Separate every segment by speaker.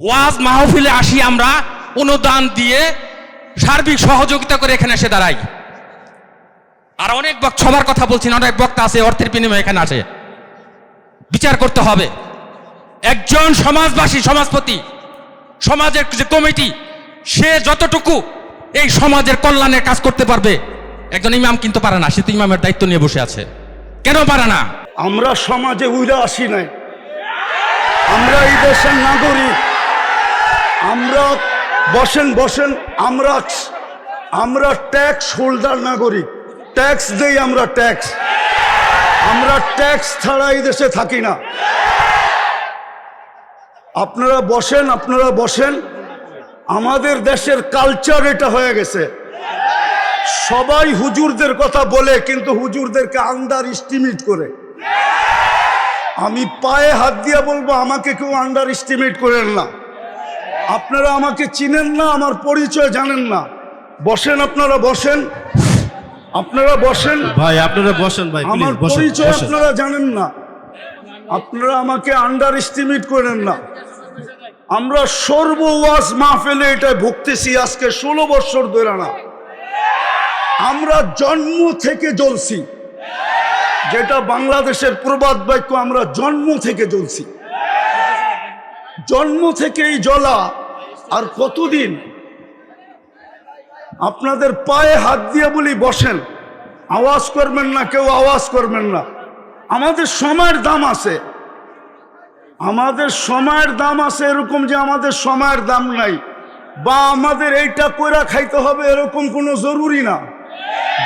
Speaker 1: ওয়াজ মাহফিলে আসি আমরা, অনুদান দিয়ে সার্বিক সহযোগিতা করে এখানে এসে দাঁড়াই। আর অনেক বক্তা, সবার কথা বলছি না, অনেক বক্তা আছে, অর্থের বিনিময়ে এখানে আসে বিচার করতে হবে। একজন সমাজবাসী, সমাজপতি, সমাজের যে কমিটি, সে যতটুকু এই সমাজের কল্যাণের কাজ করতে পারবে, একজন ইমাম কিন্তু পারে না, সে তো ইমামের দায়িত্ব নিয়ে বসে আছে। কেন পারে না?
Speaker 2: আমরা সমাজে উইরা আসি নাই। আমরা এই দেশের নাগরিক। আমরা বসেন বসেন, আমরা আমরা ট্যাক্স হোল্ডার নাগরিক। ট্যাক্স দেই আমরা ট্যাক্স আমরা ট্যাক্স ছাড়া এই দেশে থাকি না। আপনারা বসেন আপনারা বসেন। আমাদের দেশের কালচার এটা হয়ে গেছে। সবাই হুজুরদের কথা বলে, কিন্তু হুজুরদেরকে আন্ডার এস্টিমেট করে। আমি পায়ে হাত দিয়ে বলব, আমাকে কেউ আন্ডার এস্টিমেট করেন না। আপনারা আমাকে চিনেন না আমার পরিচয় জানেন না। বসেন আপনারা বসেন। আপনারা বসেন।
Speaker 3: ভাই আপনারা বসেন ভাই
Speaker 2: আমার পরিচয় আপনারা জানেন না। আপনারা আমাকে আন্ডার এস্টিমেট করেন না। আমরা সর্ব ওয়াজ মাহফিলে এটা ভুগতেছি আজকে ষোলো বছর ধরে না। আমরা জন্ম থেকে জ্বলছি। যেটা বাংলাদেশের প্রবাদ বাক্য আমরা জন্ম থেকে জ্বলছি। জন্ম থেকেই জ্বলা। আর কতদিন? আপনাদের পায়ে হাত দিয়ে বলি বসেন। আওয়াজ করবেন না, কেউ আওয়াজ করবেন না। আমাদের সময়ের দাম আছে। আমাদের সময়ের দাম আছে এরকম যে আমাদের সময়ের দাম নাই। বা আমাদের এইটা কইরা খাইতে হবে এরকম কোনো জরুরি না।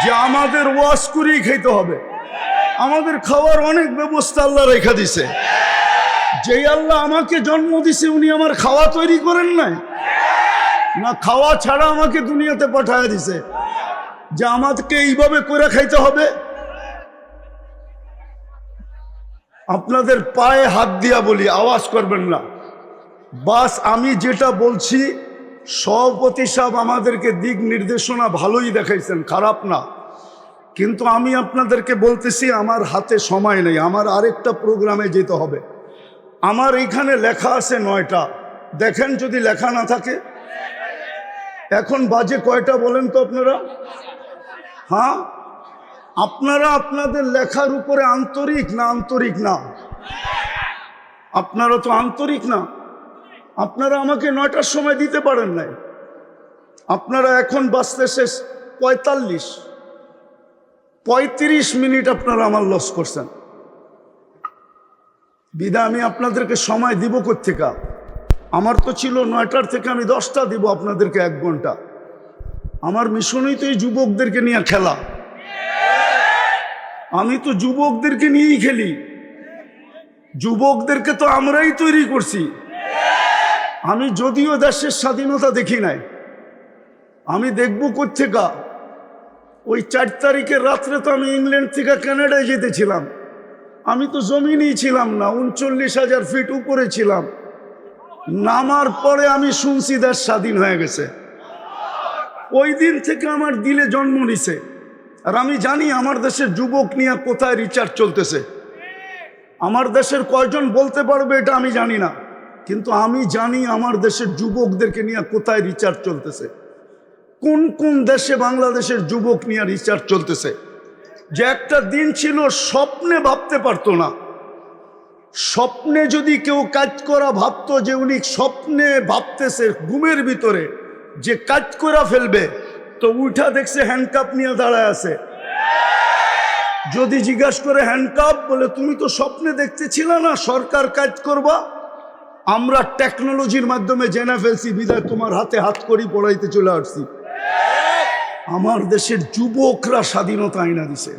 Speaker 2: যে আমাদের ওয়াশ করেই খাইতে হবে। আমাদের খাওয়ার অনেক ব্যবস্থা আল্লাহ রেখা দিছে। যেই আল্লাহ আমাকে জন্ম দিছে, উনি আমার খাওয়া তৈরি করেন নাই। না, খাওয়া ছাড়া আমাকে দুনিয়াতে পাঠায় দিছে। যে আমাদেরকে এইভাবে করে খাইতে হবে? আপনাদের পায়ে হাত দিয়া বলি, আওয়াজ করবেন না। বাস, আমি যেটা বলছি, সভাপতি সাহেব আমাদেরকে দিক নির্দেশনা ভালোই দেখাইছেন, খারাপ না। কিন্তু আমি আপনাদেরকে বলতেছি, আমার হাতে সময় নেই, আমার আরেকটা প্রোগ্রামে যেতে হবে। আমার এইখানে লেখা আছে নয়টা। দেখেন যদি লেখা না থাকে। এখন বাজে কয়টা বলেন তো আপনারা? হ্যাঁ? আপনারা আপনাদের লেখার উপরে আন্তরিক না আন্তরিক না? আপনারা তো আন্তরিক না। আপনারা আমাকে নয়টার সময় দিতে পারেন নাই। আপনারা এখন বাঁচতে শেষ পঁয়তাল্লিশ। পঁয়ত্রিশ মিনিট আপনারা আমার লস করছেন। বিদা, আমি আপনাদেরকে সময় দিব কোথেকা আমার তো ছিল নয়টার থেকে আমি দশটা দিব আপনাদেরকে এক ঘণ্টা। আমার মিশনই তো এই যুবকদেরকে নিয়ে খেলা। আমি তো যুবকদেরকে নিয়েই খেলি। যুবকদেরকে তো আমরাই তৈরি করছি। আমি যদিও দেশের স্বাধীনতা দেখি নাই। আমি দেখব কোথেকা ওই চার তারিখের রাত্রে তো আমি ইংল্যান্ড থেকে কানাডায় যেতেছিলাম। আমি তো জমিনেই ছিলাম না, উনচল্লিশ হাজার ফিট উপরে ছিলাম। নামার পরে আমি শুনছি দেশ স্বাধীন হয়ে গেছে। ওই দিন থেকে আমার দিলে জন্ম নিছে। আর আমি জানি আমার দেশের যুবক নিয়ে কোথায় রিচার্জ চলতেছে। আমার দেশের কয়জন বলতে পারবে এটা আমি জানি না। কিন্তু আমি জানি আমার দেশের যুবকদেরকে নিয়ে কোথায় রিচার্জ চলতেছে। কোন কোন দেশে বাংলাদেশের যুবক নিয়ে রিচার্জ চলতেছে? যে একটা দিন ছিল, স্বপ্নে ভাবতে পারতো না। স্বপ্নে যদি কেউ কাজ করা ভাবতো যে উনি স্বপ্নে ভাবতেছে ঘুমের ভিতরে, যে কাজ করা ফেলবে, তো উঠা দেখছে হ্যান্ডকাপ নিয়ে দাঁড়ায় আছে। যদি জিজ্ঞাসা করে হ্যান্ডকাপ বলে, তুমি তো স্বপ্নে দেখতেছিল না, সরকার কাজ করবা? আমরা টেকনোলজির মাধ্যমে জেনে ফেলছি বিদায় তোমার হাতে হাত করি পড়াইতে চলে আসছি। আমার দেশের যুবকরা স্বাধীনতা আইনা দিছে।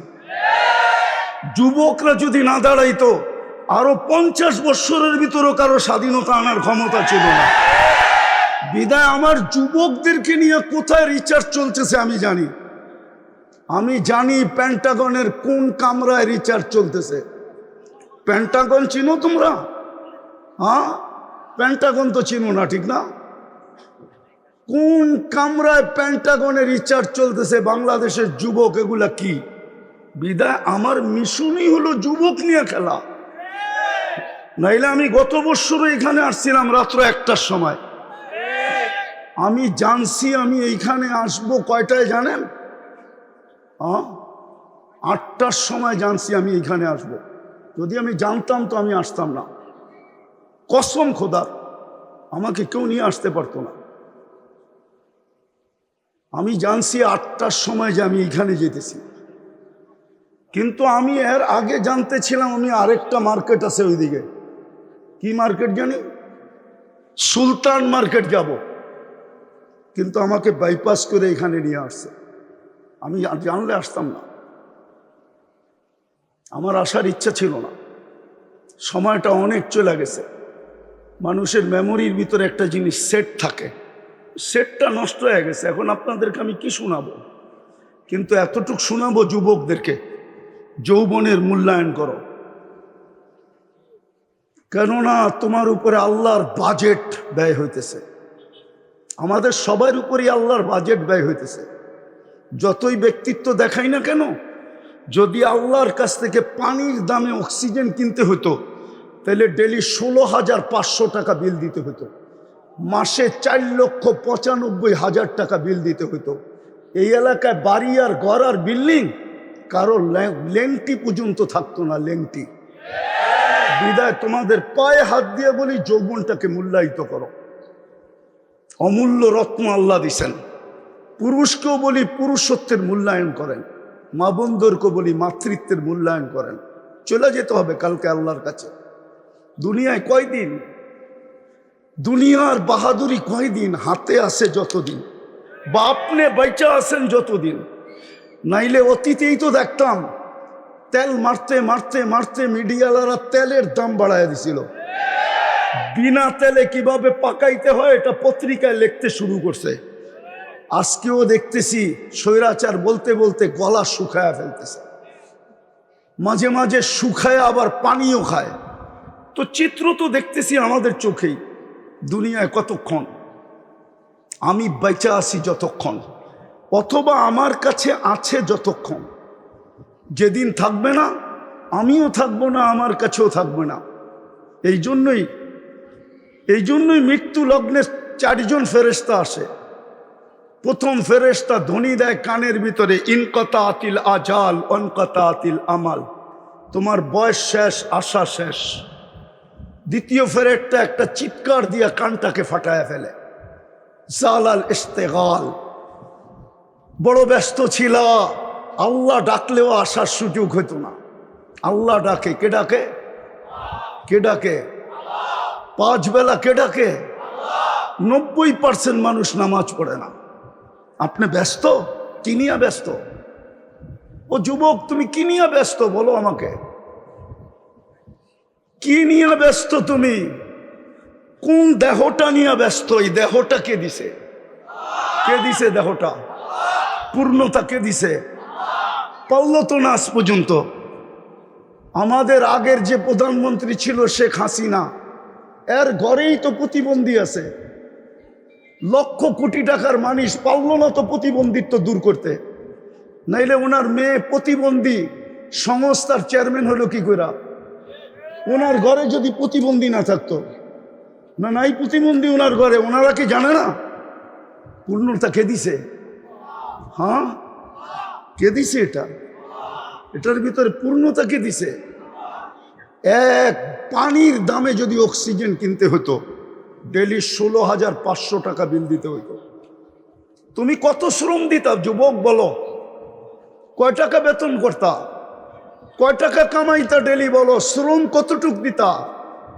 Speaker 2: যুবকরা যদি না দাঁড়াইতো, আরও পঞ্চাশ বৎসরের ভিতরেও কারও স্বাধীনতা আনার ক্ষমতা ছিল না। বিদায় আমার যুবকদেরকে নিয়ে কোথায় রিচার্জ চলতেছে আমি জানি। আমি জানি প্যান্টাগনের কোন কামরায় রিচার্জ চলতেছে। প্যান্টাগন চিনো তোমরা? হ্যাঁ? প্যান্টাগন তো চিনো না, ঠিক না? কোন কামরায় প্যান্টাগনের রিচার্জ চলতেছে? বাংলাদেশের যুবক, এগুলা কি? বিদায়, আমার মিশনই হলো যুবক নিয়ে খেলা। নাইলে আমি গত বছরও এখানে আসছিলাম রাত্র একটার সময়। আমি জানছি আমি এইখানে আসব কয়টায় জানেন? আটটার সময় জানছি আমি এইখানে আসব। যদি আমি জানতাম তো আমি আসতাম না। কসম খোদার, আমাকে কেউ নিয়ে আসতে পারতো না। আমি জানছি আটটার সময় যে আমি এইখানে যেতেছি। কিন্তু আমি এর আগে জানতে ছিলাম আমি আরেকটা মার্কেট আছে ওইদিকে। কি মার্কেট জানি? সুলতান মার্কেট যাব। কিন্তু আমাকে বাইপাস করে এখানে নিয়ে আসছে। আমি জানলে আসতাম না। আমার আসার ইচ্ছা ছিল না। সময়টা অনেক চলে গেছে। মানুষের মেমোরির ভিতরে একটা জিনিস সেট থাকে। সেটটা নষ্ট হয়ে গেছে। এখন আপনাদেরকে আমি কি শোনাবো? কিন্তু এতটুক শোনাবো যুবকদেরকে, যৌবনের মূল্যায়ন করো। কেননা তোমার উপরে আল্লাহর বাজেট ব্যয় হইতেছে। আমাদের সবার উপরেই আল্লাহর বাজেট ব্যয় হইতেছে। যতই ব্যক্তিত্ব দেখাই না কেন, যদি আল্লাহর কাছ থেকে পানির দামে অক্সিজেন কিনতে হতো, তাহলে ডেলি ষোলো হাজার পাঁচশো টাকা বিল দিতে হতো। মাসে চার লক্ষ পঁচানব্বই হাজার টাকা বিল দিতে হতো এই এলাকায় বাড়ি আর ঘর আর বিল্ডিং, কারও লেংটি পর্যন্ত থাকতো না, লেংটি। বিদায়, তোমাদের পায়ে হাত দিয়ে বলি, যৌবনটাকে মূল্যায়িত করো। অমূল্য রত্ন আল্লাহ দিছেন। পুরুষকেও বলি, পুরুষত্বের মূল্যায়ন করেন। মা বন্ধুরকেও বলি, মাতৃত্বের মূল্যায়ন করেন। চলে যেতে হবে কালকে আল্লাহর কাছে। দুনিয়ায় কয়দিন দুনিয়ার বাহাদুরি কয়দিন হাতে আসে যতদিন? বা আপনি বাইচা আছেন যতদিন? নাইলে অতীতেই তো দেখতাম, তেল মারতে মারতে মারতে মিডিয়ালারা তেলের দাম বাড়ায় দিছিল। বিনা তেলে কীভাবে পাকাইতে হয় এটা পত্রিকায় লিখতে শুরু করছে। আজকেও দেখতেছি স্বৈরাচার বলতে বলতে গলা শুকায়া ফেলতেছে। মাঝে মাঝে শুকায় আবার পানিও খায়। তো চিত্র তো দেখতেছি আমাদের চোখেই। দুনিয়ায় কতক্ষণ? আমি বেঁচে আসি যতক্ষণ। অথবা আমার কাছে আছে যতক্ষণ। যেদিন থাকবে না, আমিও থাকব না, আমার কাছেও থাকবে না। এই জন্যই এই জন্যই মৃত্যু লগ্নে চারজন ফেরেস্তা আসে। প্রথম ফেরেস্তা ধ্বনি দেয় কানের ভিতরে ইনকতা আতিল আজাল অনকতা আতিল আমাল। তোমার বয়স শেষ, আশা শেষ। দ্বিতীয় ফেরেটটা একটা চিৎকার দিয়া কানটাকে ফাটায় ফেলে। জালাল ইস্তেগাল বড় ব্যস্ত ছিল। আল্লাহ ডাকলেও আসার সুযোগ হতো না। আল্লাহ ডাকে, কে ডাকে? কে ডাকে? পাঁচ বেলা কে ডাকে? নব্বই পার্সেন্ট মানুষ নামাজ পড়ে না। আপনি ব্যস্ত? কিনিয়া ব্যস্ত? ও যুবক, তুমি কিনিয়া ব্যস্ত? বলো আমাকে। কি নিয়ে ব্যস্ত তুমি? কোন দেহটা নিয়ে ব্যস্ত? এই দেহটা কে দিছে? কে দিছে দেহটা? পূর্ণতা কে দিছে? পারল তো না আজ পর্যন্ত। আমাদের আগের যে প্রধানমন্ত্রী ছিল শেখ হাসিনা, এর ঘরেই তো প্রতিবন্ধী আছে। লক্ষ কোটি টাকার মানুষ পারল না তো প্রতিবন্ধিত্ব দূর করতে। নাইলে ওনার মেয়ে প্রতিবন্ধী সংস্থার চেয়ারম্যান হলো কি করে ওনার ঘরে যদি প্রতিবন্ধী না থাকতো, না নাই প্রতিবন্ধী ওনার ঘরে, ওনারা কি জানে না? পূর্ণতা কে দিছে? হ্যাঁ? কে দিছে এটা? এটার ভিতরে পূর্ণতা কে দিছে? এক পানির দামে যদি অক্সিজেন কিনতে হতো, ডেলি ষোলো হাজার পাঁচশো টাকা বিল দিতে হতো তুমি কত শ্রম দিতা, যুবক বলো? কয় টাকা বেতন করতা? কয় টাকা কামাইতা ডেলি বলো? শ্রম কতটুক দিতা?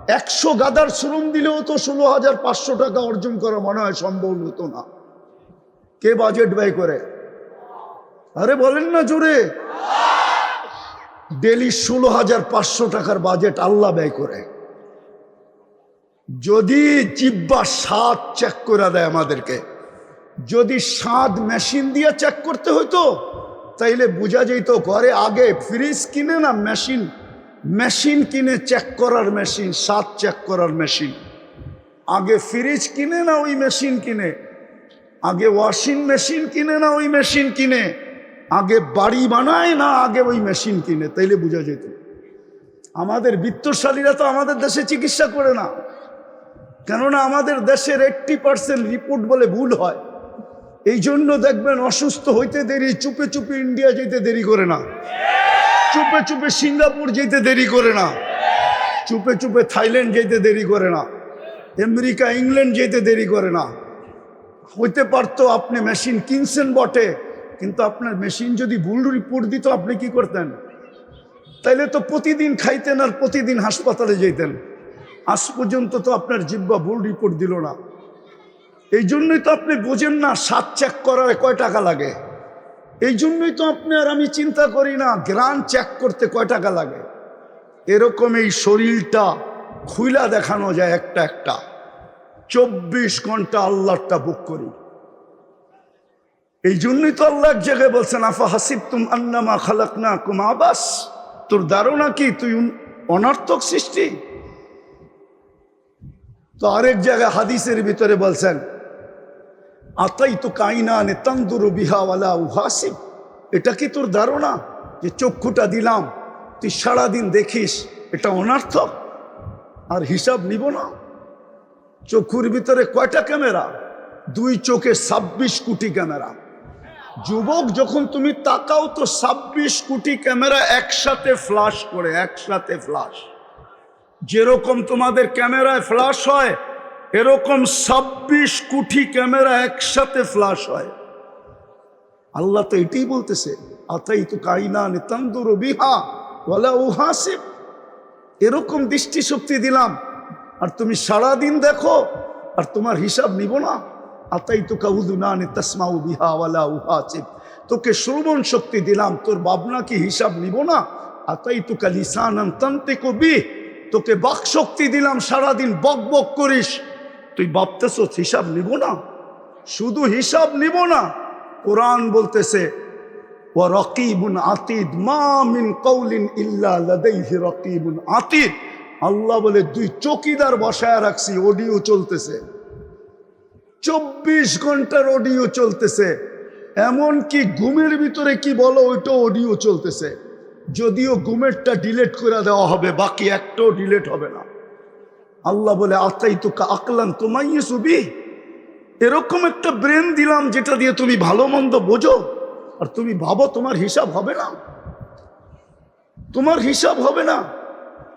Speaker 2: একশো গাদার শ্রম দিলেও তো ষোলো হাজার পাঁচশো টাকা অর্জন করা মনে হয় সম্ভব হতো না। কে বাজেট ব্যয় করে? আরে বলেন না জোরে। ডেলি ষোলো হাজার পাঁচশো টাকার বাজেট আল্লাহ ব্যয় করে। যদি জিব্বা স্বাদ চেক করে দেয় আমাদেরকে। যদি স্বাদ মেশিন দিয়ে চেক করতে হইতো তাইলে বোঝা যেত ঘরে আগে ফ্রিজ কিনে না মেশিন মেশিন কিনে চেক করার মেশিন স্বাদ চেক করার মেশিন আগে ফ্রিজ কিনে না, ওই মেশিন কিনে। আগে ওয়াশিং মেশিন কিনে না, ওই মেশিন কিনে। আগে বাড়ি বানায় না, আগে ওই মেশিন কিনে, তাইলে বোঝা যেত আমাদের বিত্তশালীরা তো আমাদের দেশে চিকিৎসা করে না। কেননা আমাদের দেশের এইট্টি পার্সেন্ট রিপোর্ট বলে ভুল হয়। এই জন্য দেখবেন অসুস্থ হইতে দেরি, চুপে চুপে ইন্ডিয়া যেতে দেরি করে না। চুপে চুপে সিঙ্গাপুর যেতে দেরি করে না। চুপে চুপে থাইল্যান্ড যেতে দেরি করে না। আমেরিকা, ইংল্যান্ড যেতে দেরি করে না। হইতে পারতো আপনি মেশিন কিনছেন বটে, কিন্তু আপনার মেশিন যদি ভুল রিপোর্ট দিত, আপনি কি করতেন? তাইলে তো প্রতিদিন খাইতেন আর প্রতিদিন হাসপাতালে যেতেন আজ পর্যন্ত তো আপনার জিব্বা ভুল রিপোর্ট দিল না। এই জন্যই তো আপনি বোঝেন না, সাত চেক করার কয় টাকা লাগে। এই জন্যই তো আপনি আর আমি চিন্তা করি না গ্রান চেক করতে কয় টাকা লাগে। এরকম এই শরীরটা খুইলা দেখানো যায় একটা একটা। চব্বিশ ঘণ্টা আল্লাহটা বুক করি। এই জন্যই তো আল্লাহ এক জায়গায় বলছেন, আফা হাসিব তুম আন্নামা খালাক না কুম আবাস? তোর ধারণা কি? তুই অনর্থক সৃষ্টি? তো আরেক জায়গায় হাদিসের ভিতরে বলছেন আতাই তো কাইনা নে তন্দুর বিহাওয়ালা উহাসিব। এটা কি তোর ধারণা যে চক্ষুটা দিলাম, তুই সারাদিন দেখিস, এটা অনার্থক? আর হিসাব নিব না। চক্ষুর ভিতরে কয়টা ক্যামেরা? দুই চোখে ছাব্বিশ কোটি ক্যামেরা। যুবক, যখন তুমি তাকাও তো ছাব্বিশ কোটি ক্যামেরা একসাথে ফ্লাশ করে, একসাথে ফ্লাশ যেরকম তোমাদের ক্যামেরায় ফ্লাশ হয় এরকম ছাব্বিশ কোটি ক্যামেরা একসাথে ফ্লাশ হয়। আল্লাহ তো এটাই বলতেছে আতাই তো কাইনা নিতান্দুর বিহা ওলা উহাসিব। এরকম দৃষ্টিশক্তি দিলাম, আর তুমি সারা দিন দেখো, আর তোমার হিসাব নিব না। আতাই তো কাউদু না নে তসমাউ বিহা ওয়ালা উহাসিব। তোকে শ্রবণ শক্তি দিলাম, তোর বাবনা কি হিসাব নিব না? আতাই তো কালিসান কবি তোকে বাক শক্তি দিলাম, সারাদিন বক বক করিস। তুই ভাবতেছ হিসাব নিব না? শুধু হিসাব নিব না, কোরআন বলতেছে ও রকিবুন আতিদ, মা মিন কৌলিন ইল্লা লাদাইহি রকিবুন আতিদ। আল্লাহ বলে, দুই চকিদার বসায় রাখছি, অডিও চলতেছে। চব্বিশ ঘণ্টার অডিও চলতেছে। এমন কি ঘুমের ভিতরে কি বলো ওইটা অডিও চলতেছে। যদিও ঘুমেরটা ডিলেট করে দেওয়া হবে, বাকি একটাও ডিলেট হবে না। আল্লাহ বলে আতাই তো আকলান তোমাইয়ে সুবি এরকম একটা ব্রেন দিলাম যেটা দিয়ে তুমি ভালো মন্দ বোঝো। আর তুমি ভাবো তোমার হিসাব হবে না। তোমার হিসাব হবে না।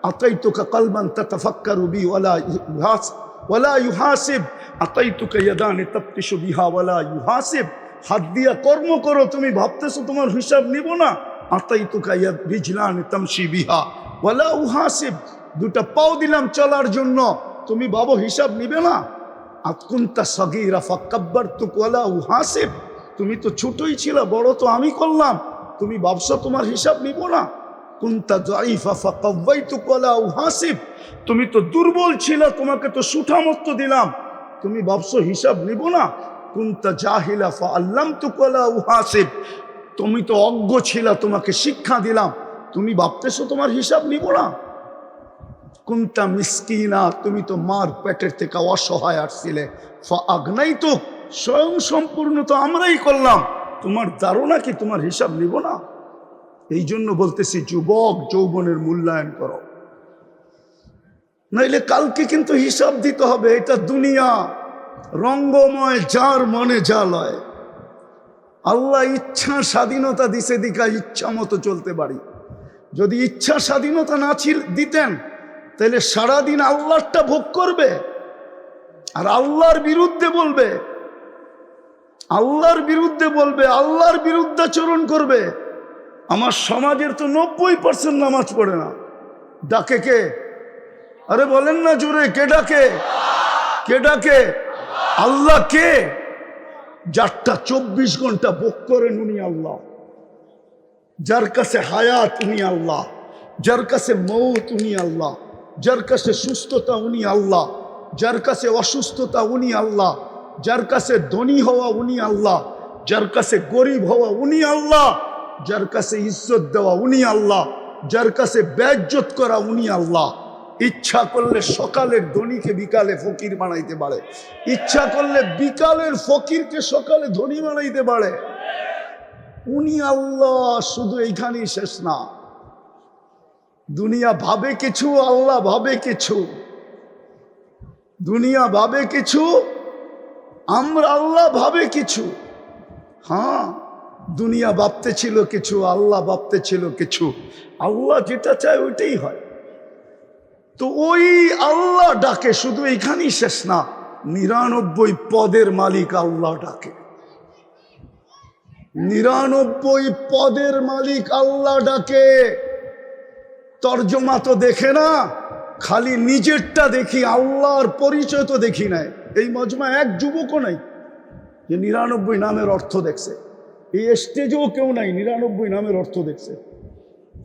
Speaker 2: আতাইতুকা কালবান তাতাফাক্কারু বি ওয়ালা ইউহাস, ওয়ালা ইউহাসিব। আতাইতুকা ইয়াদানি তাফতিশু বিহা ওয়ালা ইউহাসিব। হাত দিয়া কর্ম করো, তুমি ভাবতেছো তোমার হিসাব নিব না। আতাইতুকা ইয়াদ রিজলানি তামশি বিহা ওয়ালা উহাসিব দুটা পাও দিলাম চলার জন্য। তুমি ভাবো হিসাব নিবে না? আতকুন্তা সগিরা ফাক্কাব্বার তুক ওয়ালা উহাসিব। তুমি তো ছোটই ছিল, বড় তো আমি করলাম। তুমি ভাবছ তোমার হিসাব নিব না? কুন্তা জাইফা ফাকাওয়াইতুক ওয়ালা উহাসিব। তুমি তো দুর্বল ছিল, তোমাকে তো সুঠামত্ব দিলাম। তুমি ভাবছ হিসাব নিব না? কুন্তা জাহিলা ফা আল্লামতুক ওয়ালা উহাসিব। তুমি তো অজ্ঞ ছিল, তোমাকে শিক্ষা দিলাম। তুমি ভাবতেছো তোমার হিসাব নিব না? কুন্তা মিসকিনা, তুমি তো মার পেটের থেকে অসহায় আসছিলে। আগ্নাই তো স্বয়ং সম্পূর্ণ তো আমরাই করলাম। তোমার ধারণা কি তোমার হিসাব নিব না? এই জন্য বলতেছি, যুবক যৌবনের মূল্যায়ন করো। নইলে কালকে কিন্তু হিসাব দিতে হবে, এটা দুনিয়া। রঙ্গময় যার মনে যা লয়। আল্লাহ ইচ্ছা স্বাধীনতা দিছে দিকা ইচ্ছা মতো চলতে পারি। যদি ইচ্ছা স্বাধীনতা না ছিল, দিতেন। তাহলে সারাদিন আল্লাহটা ভোগ করবে আর আল্লাহর বিরুদ্ধে বলবে। আল্লাহর বিরুদ্ধে বলবে, আল্লাহর বিরুদ্ধাচরণ করবে। আমার সমাজের তো নব্বই পার্সেন্ট নামাজ পড়ে না। ডাকে কে? আরে বলেন না জোরে, কে ডাকে? কে ডাকে? আল্লাহ কে? যারটা চব্বিশ ঘণ্টা ভোগ করেন উনি আল্লাহ। যার কাছে হায়াত উনি আল্লাহ। যার কাছে মৌত উনি আল্লাহ। যার কাছে সুস্থতা উনি আল্লাহ, যার কাছে অসুস্থতা উনি আল্লাহ, যার কাছে ধনী হওয়া উনি আল্লাহ, যার কাছে গরিব হওয়া উনি আল্লাহ, যার কাছে ইজ্জত দেওয়া উনি আল্লাহ, যার কাছে ব্যাজ্জত করা উনি আল্লাহ। ইচ্ছা করলে সকালের ধনীকে বিকালে ফকির বানাইতে পারে। ইচ্ছা করলে বিকালের ফকিরকে সকালে ধনী বানাইতে পারে। উনি আল্লাহ, শুধু এইখানেই শেষ না। দুনিয়া ভাবে কিছু, আল্লাহ ভাবে কিছু। দুনিয়া ভাবে কিছু, আমরা আল্লাহ ভাবে কিছু। হ্যাঁ দুনিয়া ভাবতে ছিল কিছু, আল্লাহ ভাবতে ছিল কিছু। আল্লাহ যেটা চায় ওইটাই হয়। তো ওই আল্লাহ ডাকে, শুধু এইখানেই শেষ না, নিরানব্বই পদের মালিক আল্লাহ ডাকে। নিরানব্বই পদের মালিক আল্লাহ ডাকে। তর্জমা তো দেখে না, খালি নিজেরটা দেখি, আল্লাহর পরিচয় তো দেখি নাই। এই মজমা এক যুবকও নাই, যে নিরানব্বই নামের অর্থ দেখছে। এই স্টেজেও কেউ নাই, নিরানব্বই নামের অর্থ দেখছে।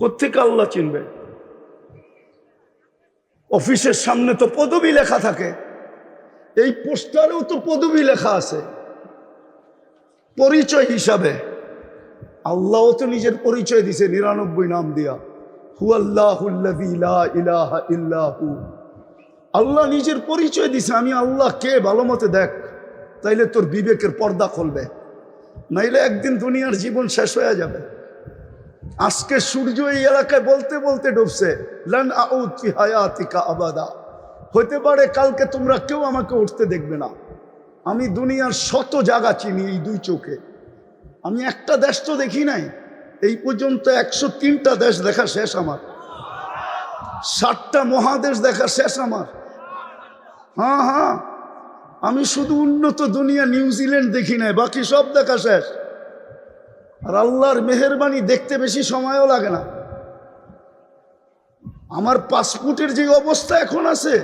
Speaker 2: কোথেকে আল্লাহ চিনবে? অফিসের সামনে তো পদবি লেখা থাকে, এই পোস্টারেও তো পদবি লেখা আছে। পরিচয় হিসাবে, আল্লাহও তো নিজের পরিচয় দিছে, নিরানব্বই নাম দিয়া। আল্লাহ নিজের পরিচয় দিছে, আমি আল্লাহ কে? ভালো মতে দেখ, তাইলে তোর বিবেকের পর্দা খুলবে, নাইলে একদিন দুনিয়ার জীবন শেষ হয়ে যাবে। আজকে সূর্য এই এলাকায় বলতে বলতে ডুবছে আবাদা। হতে পারে কালকে তোমরা কেউ আমাকে উঠতে দেখবে না। আমি দুনিয়ার শত জায়গা চিনি এই দুই চোখে। আমি একটা দেশ তো দেখি নাই এই পর্যন্ত একশো তিনটা দেশ দেখা শেষ আমার। ষাটটা মহাদেশ দেখা শেষ আমার। হ্যাঁ হ্যাঁ। আমি শুধু উন্নত দুনিয়া নিউজিল্যান্ড দেখি নাই, বাকি সব দেখা শেষ। আর আল্লাহর মেহরবানি দেখতে বেশি সময়ও লাগে না। আমার পাসপোর্টের যে অবস্থা এখন আছে,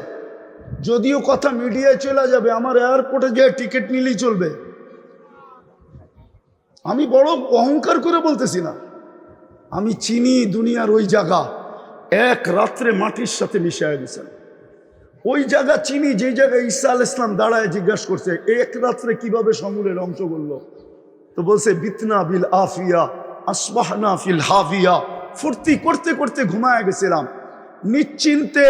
Speaker 2: যদিও কথা মিডিয়ায় চলে যাবে, আমার এয়ারপোর্টে যে টিকিট নিলেই চলবে। আমি বড় অহংকার করে বলতেছি না। আমি চিনি দুনিয়ার ওই জায়গা। এক রাত্রে মাটির সাথে মিশিয়ে দিয়েছেন ওই জায়গা চিনি, যে জায়গায় ঈসা আল ইসলাম দাঁড়ায় জিজ্ঞাসা করছে, এক রাত্রে কীভাবে সমূলের অংশ করল তো বলছে, বিতনা বিল আফিয়া, আসবাহনা ফিল হাফিয়া ফুর্তি করতে করতে ঘুমায় গেছিলাম। নিশ্চিন্তে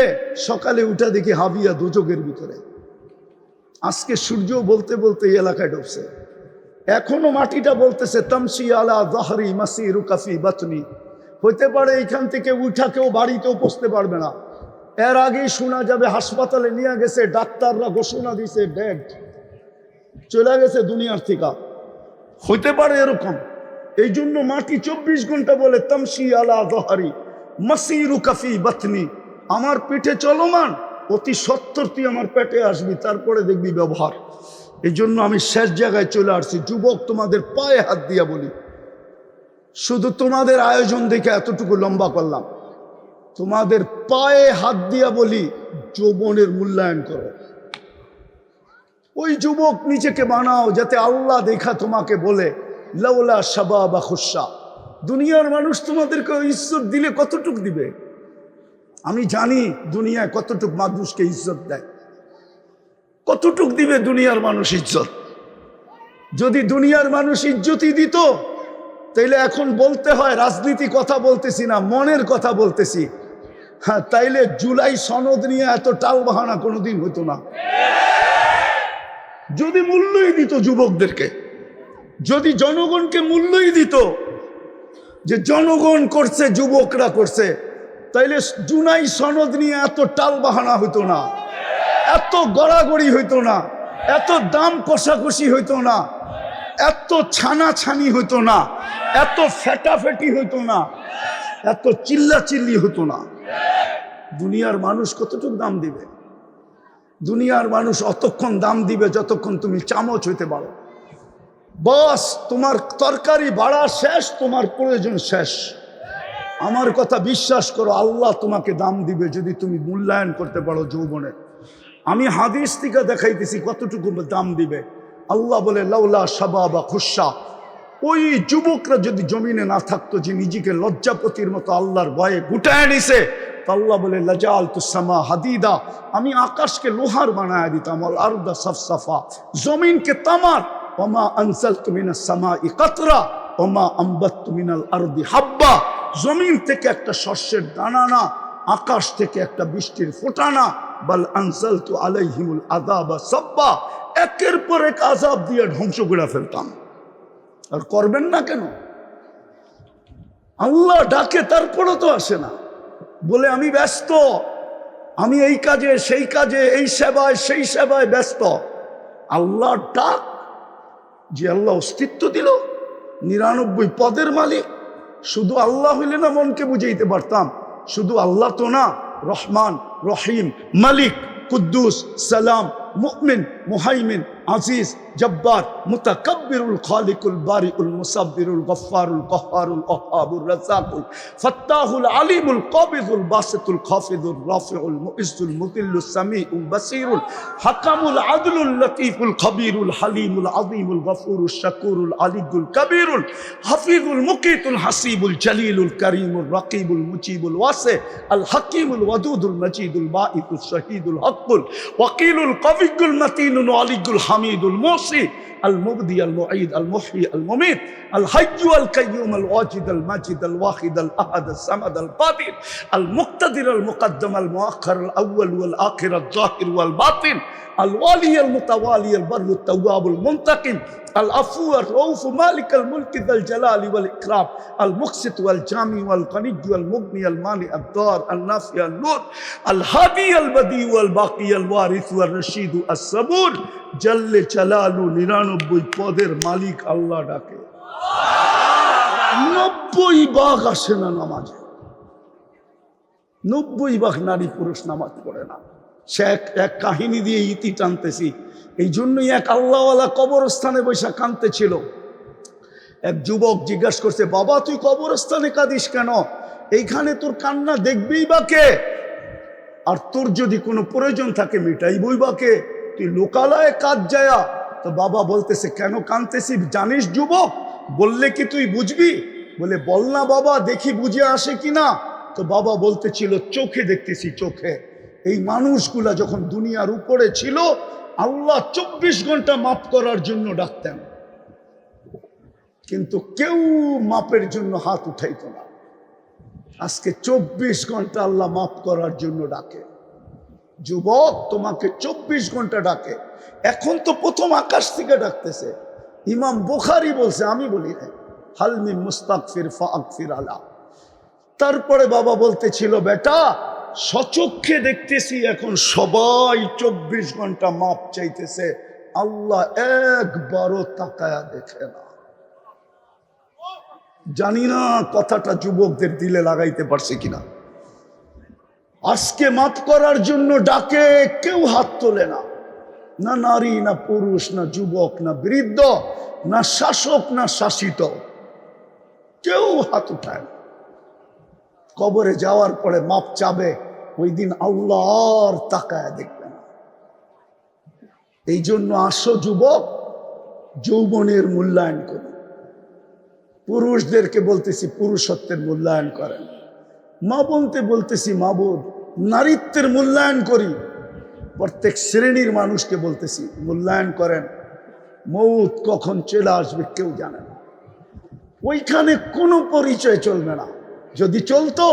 Speaker 2: সকালে উঠা দেখি হাবিয়া দুযোগের ভিতরে। আজকে সূর্য বলতে বলতে এই এলাকায় ডুবছে এখনও মাটিটা বলতেছে তামসি আলা জাহরি মাসি রুকাফি বাতনি। হইতে পারে এইখান থেকে উঠা কেউ বাড়িতেও পৌঁছতে পারবে না। এর আগেই শোনা যাবে, হাসপাতালে নিয়ে গেছে, ডাক্তাররা ঘোষণা দিছে বেড চলে গেছে দুনিয়ার থেকে। হইতে পারে এরকম। এই জন্য মাটি চব্বিশ ঘণ্টা বলে তামসি আলা দহারি মাসিরু কাফি বাতনি। আমার পিঠে চলমান, অতি সত্তর তুই আমার পেটে আসবি, তারপরে দেখবি ব্যবহার। এই জন্য আমি শেষ জায়গায় চলে আসছি। যুবক তোমাদের পায়ে হাত দিয়া বলি। শুধু তোমাদের আয়োজন দেখে এতটুকু লম্বা করলাম। তোমাদের পায়ে হাত দিয়া বলি, যৌবনের মূল্যায়ন করো। ওই যুবক নিজেকে বানাও, যাতে আল্লাহ দেখা তোমাকে বলে, লাউলা সাবা বা খুশা। দুনিয়ার মানুষ তোমাদেরকে ইজ্জত দিলে কতটুক দিবে? আমি জানি দুনিয়ায় কতটুক মানুষকে ইজ্জত দেয়। কতটুক দিবে দুনিয়ার মানুষ ইজ্জত? যদি দুনিয়ার মানুষ ইজ্জতই দিত, তাইলে এখন বলতে হয় রাজনীতি কথা বলতেছি না, মনের কথা বলতেছি। হ্যাঁ তাইলে জুলাই সনদ নিয়ে এত টাল বাহানা কোনোদিন হতো না। যদি মূল্যই দিত যুবকদেরকে, যদি জনগণকে মূল্যই দিত, যে জনগণ করছে, যুবকরা করছে, তাইলে জুনাই সনদ নিয়ে এত টাল বাহানা হইতো না। এত গড়াগড়ি হইতো না, এত দাম কষাকষি হইতো না, এত ছানাছানি হইতো না, এত ফেটাফেটি হইতো না, এত চিল্লা চিল্লি হতো না। দুনিয়ার মানুষ কতটুকু দাম দিবে? দুনিয়ার মানুষ অতক্ষণ দাম দিবে যতক্ষণ তুমি চামচ হইতে পারো। বস, তোমার তরকারি বাড়া শেষ, তোমার প্রয়োজন শেষ। আমার কথা বিশ্বাস করো, আল্লাহ তোমাকে দাম দিবে যদি তুমি মূল্যায়ন করতে পারো যৌবনে। আমি হাদিস থেকে দেখাইতেছি কতটুকু দাম দিবে। আল্লাহ বলে, লাউলা সাবা বা খুশা। ওই যুবকরা যদি জমিনে না থাকতো, যে নিজেকে লজ্জাপতির মতো আল্লাহর ভয়ে গুটায় নিছে আল্লাহ বলে লাজাল তুসামা হাদিদা। আমি আকাশকে লোহার বানায় দিতাম আল আরদা সফসফা। জমিনকে তামার। ওমা আনসাল তুমিনা সামা ই কাতরা, ওমা আম্বাত তুমিনাল আরদি হাব্বা। জমিন থেকে একটা শস্যের দানা না আকাশ থেকে একটা বৃষ্টির ফোটানা। বাল আনসাল তু আলাইহিমুল আদাবা সব্বা। একের পর এক আজাব দিয়ে ধ্বংস করে ফেলতাম। আর করবেন না কেন? আল্লাহ ডাকে, তারপরও তো আসে না। বলে, আমি ব্যস্ত। আমি এই কাজে, সেই কাজে, এই সেবায়, সেই সেবায় ব্যস্ত। আল্লাহ ডাক, যে আল্লাহ অস্তিত্ব দিল, নিরানব্বই পদের মালিক। শুধু আল্লাহ হইলে না মনকে বুঝাইতে পারতাম। শুধু আল্লাহ তো না রহমান রহিম মালিক কুদ্দুস সালাম মুকমিন মুহাইমিন আজিজ, জব্বার, মুতাকাব্বিরুল খালিকুল বারিউল মুসাব্বিরুল গফফারুল কহ্হারুল ওহাবুর রাজ্জাকুল ফাত্তাহুল আলিমুল কাবিদুল বাসিতুল খাফিদুল রাফিউল মুইজ্জুল মুতিল্লুস সামিউল বাসিরুল হাকামুল আদলুল লতীফুল খবীরুল হালিমুল আযীমুল গফুরুল শাকুরুল আলিগুল কবীরুল হাফিজুল মুকিতুল হাসিবুল জলিলুল করিমুল রকিবুল মুজিবুল ওয়াসি আল হাকিমুল ওয়াদুদুল মজিদুল বাঈতুল শহীদুল হকুল ওয়াকিলুল কবিগুল মতিনুল আলিগুল হামিদুল মোসি আল মুবদি আল মুঈদ আল মুহি আল মুমিত আল হাইয়্যু আল কাইয়্যুম আল ওয়াজিদ আল মাজিদ আল ওয়াহিদ আল আহাদ আল সামাদ আল কাদির আল মুক্তাদির আল মুকদ্দম আল মুআখখার আল আউয়াল ওয়াল আখির আল যাহির ওয়াল বাতিন আল ওয়ালি আল মুতাওয়ালি আল বাররু আত মুনতাকিম العفو الرؤوف مالك الملك ذا الجلال والاكرام المقسط والجامي والغني والمغني المانع الدار النافع النور الهادي البديع والباقي الوارث والرشيد الصبور جل جلاله নিরানব্বই পদের মালিক আল্লাহ ডাকে নব্বই বাঘ আসে না নামাজে নব্বই ভাগ নারী পুরুষ নামাজ পড়ে না সে এক এক কাহিনী দিয়ে ইতি টানতেছি এই জন্যই এক আল্লাহওয়ালা কবরস্থানে বৈশা কানতে ছিল এক যুবক জিজ্ঞাসা করছে, বাবা, তুই কবরস্থানে কাঁদিস কেন? এইখানে তোর কান্না দেখবেই বা কে? আর তোর যদি কোনো প্রয়োজন থাকে, মিটাইবই বা কে? তুই লোকালয়ে কাজ যায়া। তো বাবা বলতেছে, কেন কানতেছি জানিস যুবক, বললে কি তুই বুঝবি? বলে, বল না বাবা, দেখি বুঝে আসে কি না তো বাবা বলতেছিল, চোখে দেখতেছি, চোখে। এই মানুষগুলা যখন দুনিয়ার উপরে ছিল আল্লাহ চব্বিশ ঘণ্টা মাফ করার জন্য ডাকতেন। কিন্তু কেউ মাপের জন্য হাত উঠাইতো না। আজকে চব্বিশ ঘণ্টা আল্লাহ মাফ করার জন্য ডাকে। যুবক তোমাকে চব্বিশ ঘণ্টা ডাকে। এখন তো প্রথম আকাশ থেকে ডাকতেছে। ইমাম বুখারি বলছে, আমি বলি না হালমি মুস্তাকফির ফাকফির আলা। তারপরে বাবা বলতেছিল, বেটা সচক্ষে দেখতেছি এখন সবাই চব্বিশ ঘণ্টা মাপ চাইতেছে। আল্লাহ একবারও তাকায়া দেখে না। জানি না কথাটা যুবকদের দিলে লাগাইতে পারছে কিনা। আজকে মাফ করার জন্য ডাকে কেউ হাত তোলে না। না নারী, না পুরুষ, না যুবক, না বৃদ্ধ, না শাসক, না শাসিত। কেউ হাত উঠায় কবরে যাওয়ার পরে মাপ চাবে। ওই দিন আল্লাহ আর তাকায় দেখবে না এই জন্য আসো যুবক, যৌবনের মূল্যায়ন করুন পুরুষদেরকে বলতেছি পুরুষত্বের মূল্যায়ন করেন। মা বলতে বলতেছি, মা বোন, নারীত্বের মূল্যায়ন করি। প্রত্যেক শ্রেণির মানুষকে বলতেছি, মূল্যায়ন করেন। মৌত কখন চলে আসবে কেউ জানে না। ওইখানে কোনো পরিচয় চলবে না। যদি চলতো,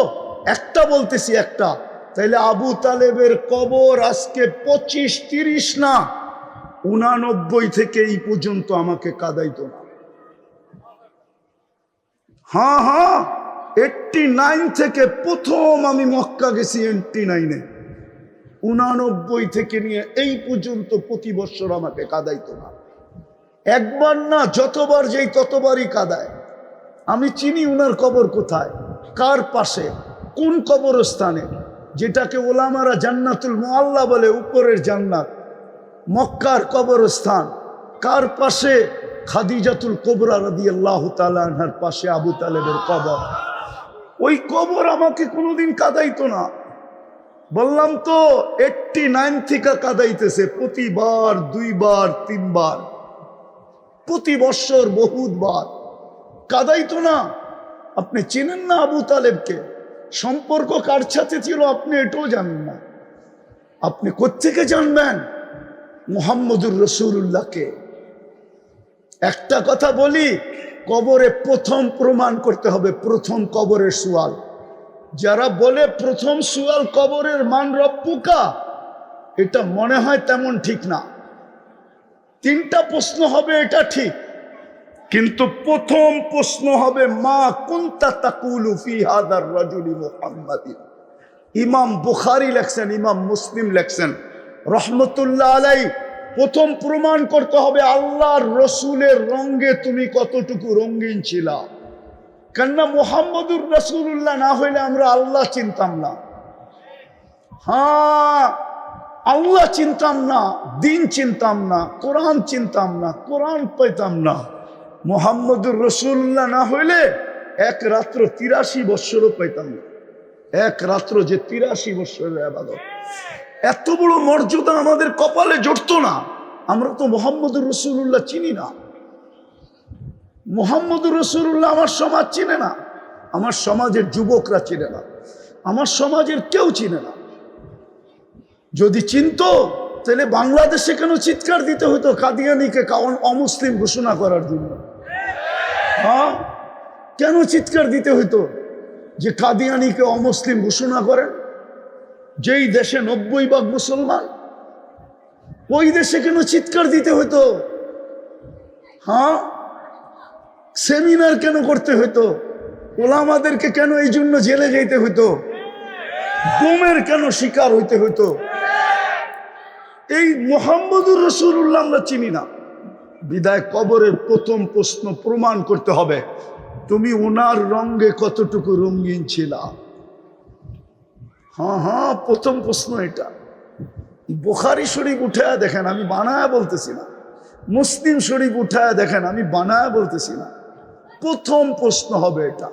Speaker 2: একটা বলতেছি একটা তাইলে আবু তালেবের কবর আজকে পঁচিশ, তিরিশ না উনানব্বই থেকে এই পর্যন্ত আমাকে কাদাইতো না। হ্যাঁ হ্যাঁ এইটটি নাইন থেকে প্রথম আমি মক্কা গেছি এইটটি নাইনে। উনানব্বই থেকে নিয়ে এই পর্যন্ত প্রতি বছর আমাকে কাদাইতো না। একবার না যতবার যেই ততবারই কাদায়। আমি চিনি উনার কবর কোথায়, কার পাশে, কোন কবরস্থানে। যেটাকে ওলামারা জান্নাতুল মোয়াল্লা বলে, উপরের জান্নাত, মক্কার কবরস্থান, কার পাশে? খাদিজাতুল কোবরা রদি আল্লাহ তালার পাশে আবু তালেবের কবর। ওই কবর আমাকে কোনোদিন কাদাইতো না। বললাম তো এইটটি নাইন থেকে কাদাইতেছে, প্রতিবার, দুইবার, তিনবার প্রতি বৎসর বহুতবার। কাদাইতো না। আপনি চেনেন না আবু তালেবকে? সম্পর্ক কার সাথে ছিল আপনি এটাও জানেন না। আপনি কোত্থেকে জানবেন? মোহাম্মদুর রসুল্লাহকে একটা কথা বলি, কবরে প্রথম প্রমাণ করতে হবে, প্রথম কবরের সুয়াল। যারা বলে প্রথম সুয়াল কবরের মান রব্বুকা, এটা মনে হয় তেমন ঠিক না। তিনটা প্রশ্ন হবে, এটা ঠিক। কিন্তু প্রথম প্রশ্ন হবে, মা কুন্তা তাকুলু ফি রাজুলি মুহাম্মাদিন? ইমাম বুখারি লেখছেন, ইমাম মুসলিম লেখছেন। রহমতুল্লাহ আলাই, প্রথম প্রমাণ করতে হবে, আল্লাহর রসুলের রঙ্গে তুমি কতটুকু রঙ্গিন ছিলা। কেননা মোহাম্মদুর রসুল্লাহ না হইলে আমরা আল্লাহ চিনতাম না। হ্যাঁ আল্লাহ চিনতাম না, দিন চিনতাম না, কোরআন চিনতাম না, কোরআন পাইতাম না। মোহাম্মদুর রসুল্লাহ না হইলে এক রাত্র তিরাশি বৎসরও পাইতাম না। এক রাত্র যে তিরাশি বৎসরের আবাদত। এত বড় মর্যাদা আমাদের কপালে জড়তো না। আমরা তো মোহাম্মদুর রসুল্লাহ চিনি না। মোহাম্মদুর রসুল্লাহ আমার সমাজ চিনে না। আমার সমাজের যুবকরা চিনে না। আমার সমাজের কেউ চিনে না। যদি চিনত, তাহলে বাংলাদেশে কেন চিৎকার দিতে হতো কাদিয়ানিকে কারণ অমুসলিম ঘোষণা করার জন্য? হ্যাঁ? কেন চিৎকার দিতে হতো যে কাদিয়ানিকে অমুসলিম ঘোষণা করেন? যেই দেশে নব্বই ভাগ মুসলমান, ওই দেশে কেন চিৎকার দিতে হতো হ্যাঁ? সেমিনার কেন করতে হতো ওলামাদেরকে কেন এই জন্য জেলে যেতে হতো বোমের কেন শিকার হইতে হতো এই মোহাম্মদুর রসুল্লাহ আমরা চিনি না। বিদায় কবরের প্রথম প্রশ্ন প্রমাণ করতে হবে। তুমি ওনার রঙ্গে কতটুকু রঙিন ছিলা? হ্যাঁ হ্যাঁ প্রথম প্রশ্ন এটা। বোখারি শরীফ উঠায় দেখেন, আমি বানায় বলতেছি না। মুসলিম শরীফ উঠায় দেখেন, আমি বানায় বলতেছি না। প্রথম প্রশ্ন হবে এটা।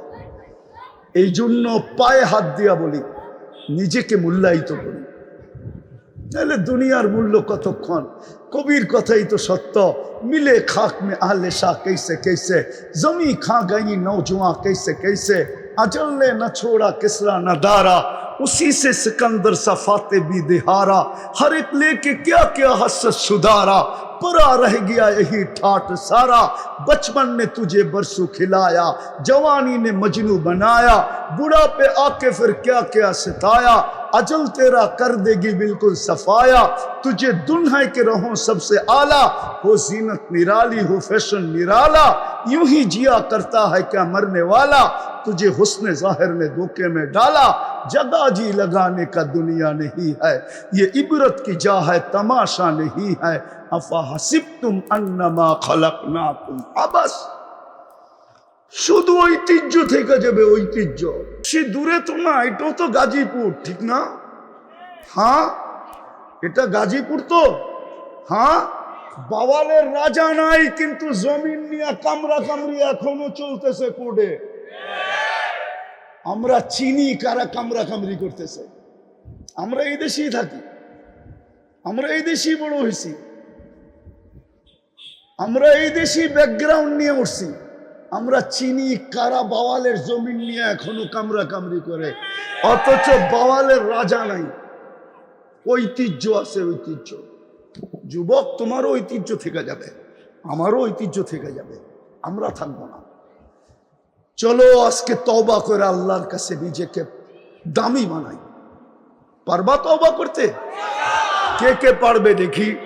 Speaker 2: এই জন্য পায়ে হাত দিয়া বলি, নিজেকে মূল্যায়িত করি। তাহলে দুনিয়ার মূল্য কতক্ষণ কবির কথাই তো সত্য মিলে খাক মে আহলে শাহ कैसे कैसे जमी खा गई नौजुआ कैसे कैसे अजल ने न छोड़ा किसरा न दारा उसी से सिकंदर सफाते भी दिहारा हर एक लेके क्या क्या हसत सुधारा परा रह गया यही ठाट सारा बचपन ने तुझे बरसू खिलाया जवानी ने मजनू बनाया बुढ़ा पे आके फिर क्या क्या सिताया اجل تیرا کر دے گی بالکل صفایا، تجھے دنہا کے رہوں سب سے اعلیٰ۔ ہو زینت نرالی، ہو فیشن نرالا۔ یوں ہی جیا کرتا ہے کیا مرنے والا۔ تجھے حسن ظاہر نے دھوکے میں ڈالا۔ جگہ جی لگانے کا دنیا نہیں ہے۔ یہ عبرت کی جا ہے، تماشا نہیں ہے۔ افا حسب تم انما خلقناکم عبس۔ শুধু ঐতিহ্য থেকে যাবে ঐতিহ্য। সে দূরে তো না এটাও তো গাজীপুর, ঠিক না? হ্যাঁ? এটা গাজীপুর তো? হ্যাঁ? বাওয়ালের রাজা নাই, কিন্তু জমিন নিয়ে কামরা কামড়ি এখনও চলতেছে কোডে আমরা চিনি কারা কামরা কামড়ি করতেছে। আমরা এই দেশেই থাকি। আমরা এই দেশেই বড় হয়েছি। আমরা এই দেশেই ব্যাকগ্রাউন্ড নিয়ে উঠছি আমরা চিনি কারা বাওয়ালের জমিন নিয়ে এখনও কামরা কামড়ি করে। অথচ বাওয়ালের রাজা নাই। ঐতিহ্য আছে, ঐতিহ্য। যুবক, তোমারও ঐতিহ্য থেকে যাবে। আমারও ঐতিহ্য থেকে যাবে। আমরা থাকব না। চলো আজকে তবা করে আল্লাহর কাছে নিজেকে দামি বানাই। পারবা তবা করতে? কে কে পারবে দেখি।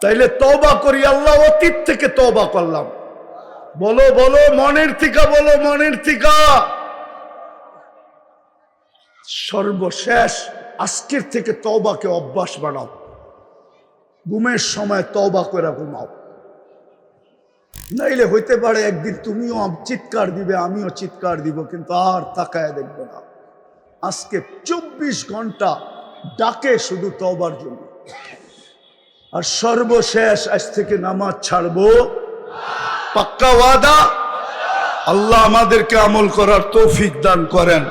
Speaker 2: তাইলে তবা করি আল্লাহ, অতীত থেকে তবা করলাম। বলো বলো, মনের থিকা, বলো, মনের থিকা। সর্বশেষ আজকের থেকে তবাকে অভ্যাস বানাও। ঘুমের সময় তবা করে ঘুমাও। নাইলে হইতে পারে একদিন তুমিও চিৎকার দিবে, আমিও চিৎকার দিব, কিন্তু আর তাকায় দেখবে না। আজকে চব্বিশ ঘণ্টা ডাকে শুধু তবার জন্য। আর সর্বশেষ আজ থেকে নামাজ ছাড়বো। পাক্কা ওয়াদা? আল্লাহ আমাদেরকে আমল করার তৌফিক দান করেন।